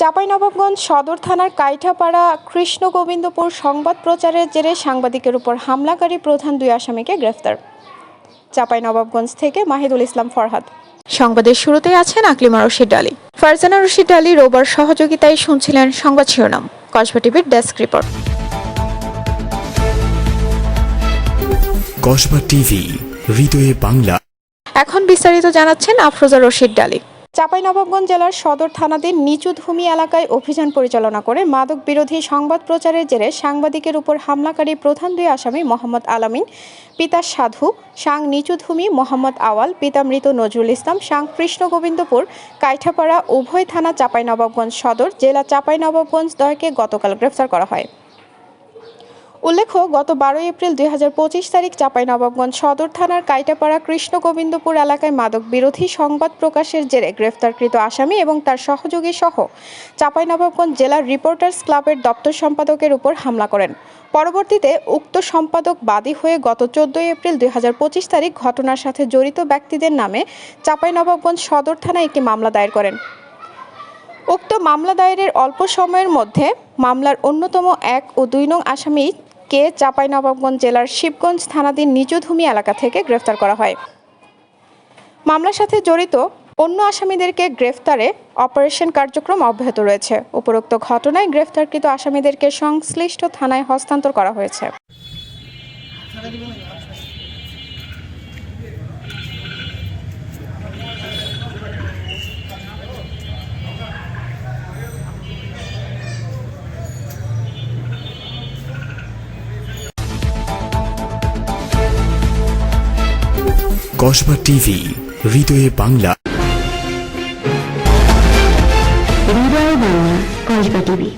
চাঁপাইনবাবগঞ্জ সদর থানার কাইঠাপাড়া কৃষ্ণ গোবিন্দপুর সংবাদ প্রচারের জেরে সাংবাদিকের উপর হামলাকারী প্রধান দুই আসামিকে গ্রেফতার। চাঁপাইনবাবগঞ্জ থেকে মাহিদুল ইসলাম ফরহাদ। সংবাদের শুরুতেই আছেন আকলিমা রশিদ আলী ফারজানা রশিদ আলী রোবার সহযোগিতায় শুনছিলেন সংবাদ শিরোনাম। কসবা টিভির ডেস্ক রিপোর্ট। কসবা টিভি হৃদয়ে বাংলা। এখন বিস্তারিত জানাচ্ছেন আফরোজা রশিদ ডালি। চাঁপাইনবাবগঞ্জ জেলার সদর থানাধীন নিচুধুমি এলাকায় অভিযান পরিচালনা করে মাদক বিরোধী সংবাদ প্রচারের জেরে সাংবাদিকের উপর হামলাকারী প্রধান দুই আসামি মোহাম্মদ আলামিন, পিতা সাধু, সাং নিচু ধুমি মোহাম্মদ আওয়াল, পিতা মৃত নজরুল ইসলাম, সাং কৃষ্ণ গোবিন্দপুর, কাইঠাপাড়া উভয় থানা চাঁপাইনবাবগঞ্জ সদর, জেলা চাঁপাইনবাবগঞ্জ দয়কে গতকাল গ্রেফতার করা হয়। উল্লেখ্য, গত বারোই এপ্রিল দুই হাজার পঁচিশ তারিখ চাঁপাইনবাবগঞ্জ সদর থানার কাইটাপাড়া কৃষ্ণ গোবিন্দপুর এলাকায় মাদক বিরোধী সংবাদ প্রকাশের জেরে গ্রেফতারকৃত আসামি এবং তার সহযোগী সহ চাঁপাইনবাবগঞ্জ জেলার রিপোর্টার্স ক্লাবের দপ্তর সম্পাদকের উপর হামলা করেন। পরবর্তীতে উক্ত সম্পাদক বাদী হয়ে গত চোদ্দই এপ্রিল দুই হাজার পঁচিশ তারিখ ঘটনার সাথে জড়িত ব্যক্তিদের নামে চাঁপাইনবাবগঞ্জ সদর থানায় একটি মামলা দায়ের করেন। উক্ত মামলা দায়েরের অল্প সময়ের মধ্যে মামলার অন্যতম এক ও দুই নং আসামিকে চাঁপাইনবাবগঞ্জ জেলার শিবগঞ্জ থানাধীন নিচুধুমি এলাকা থেকে গ্রেফতার করা হয়। মামলার সাথে জড়িত অন্য আসামিদেরকে গ্রেফতারে অপারেশন কার্যক্রম অব্যাহত রয়েছে। উপরোক্ত ঘটনায় গ্রেফতারকৃত আসামিদেরকে সংশ্লিষ্ট থানায় হস্তান্তর করা হয়েছে। কসবা টিভি হৃদয়ে বাংলা। হৃদয় বাংলা কসবা টিভি।